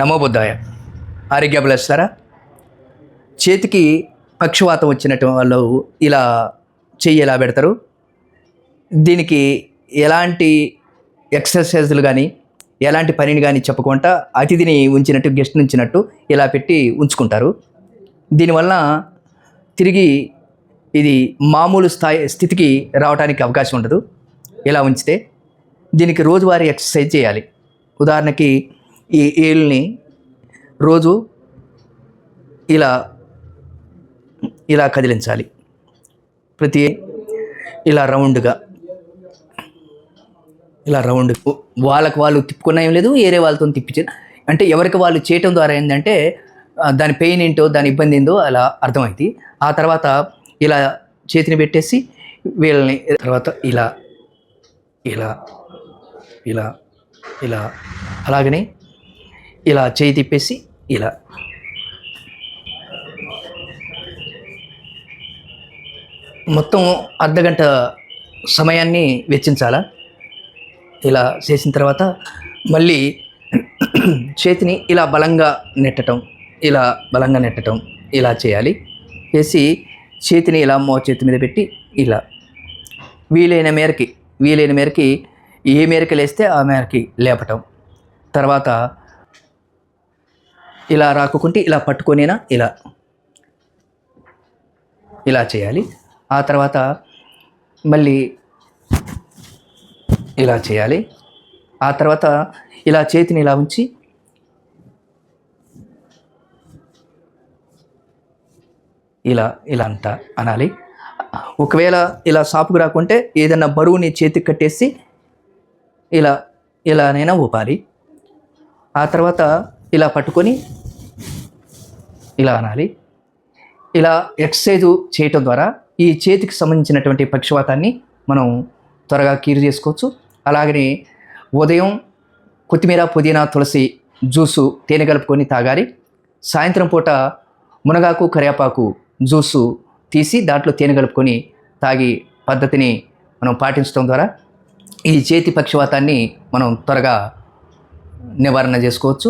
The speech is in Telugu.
నమోబుద్ధాయ ఆరోగ్య బ్లెస్సారా? చేతికి పక్షవాతం వచ్చినట్టు వాళ్ళు ఇలా చెయ్యి ఎలా పెడతారు? దీనికి ఎలాంటి ఎక్సర్సైజులు కానీ ఎలాంటి పనిని కానీ చెప్పకుండా అతిథిని ఉంచినట్టు గెస్ట్ ఉంచినట్టు ఇలా పెట్టి ఉంచుకుంటారు. దీనివల్ల తిరిగి ఇది మామూలు స్థాయి స్థితికి రావడానికి అవకాశం ఉండదు. ఇలా ఉంచితే దీనికి రోజువారీ ఎక్సర్సైజ్ చేయాలి. ఉదాహరణకి ఈ ఏళ్ళని రోజు ఇలా ఇలా కదిలించాలి. ప్రతి ఇలా రౌండ్గా. ఇలా రౌండ్ వాళ్ళకి వాళ్ళు తిప్పుకున్న ఏం లేదు వేరే వాళ్ళతో తిప్పించే అంటే ఎవరికి వాళ్ళు చేయటం ద్వారా ఏంటంటే దాని పెయిన్ ఏంటో దాని ఇబ్బంది ఏందో అలా అర్థమైంది. ఆ తర్వాత ఇలా చేతిని పెట్టేసి వీళ్ళని తర్వాత ఇలా ఇలా ఇలా ఇలా అలాగనే ఇలా చేయి తిప్పేసి ఇలా. మొత్తం అర్ధగంట సమయాన్ని వెచ్చించాలా? ఇలా చేసిన తర్వాత మళ్ళీ చేతిని ఇలా బలంగా నెట్టడం ఇలా బలంగా నెట్టడం ఇలా చేయాలి. చేసి చేతిని ఇలా మో చేతి మీద పెట్టి ఇలా. వీలైన మేరకి వీలైన మేరకి ఏ మేరకు లేస్తే ఆ మేరకి లేపటం. తర్వాత ఇలా రాకుంటే ఇలా పట్టుకొనేనా? ఇలా. ఇలా చేయాలి. ఆ తర్వాత మళ్ళీ ఇలా చేయాలి. ఆ తర్వాత ఇలా చేతిని ఇలా ఉంచి ఇలా ఇలా అంట అనాలి. ఒకవేళ ఇలా సాపుకు రాకుంటే ఏదైనా బరువుని చేతికి కట్టేసి ఇలా ఇలానైనా ఊపాలి. ఆ తర్వాత ఇలా పట్టుకొని ఇలా అనాలి. ఇలా ఎక్సర్సైజ్ చేయటం ద్వారా ఈ చేతికి సంబంధించినటువంటి పక్షవాతాన్ని మనం త్వరగా క్యూర్ చేసుకోవచ్చు. అలాగనే ఉదయం కొత్తిమీర పుదీనా తులసి జ్యూసు తేనె కలుపుకొని తాగాలి. సాయంత్రం పూట మునగాకు కరివేపాకు జ్యూసు తీసి దాంట్లో తేనె కలుపుకొని తాగి పద్ధతిని మనం పాటించడం ద్వారా ఈ చేతి పక్షవాతాన్ని మనం త్వరగా నివారణ చేసుకోవచ్చు.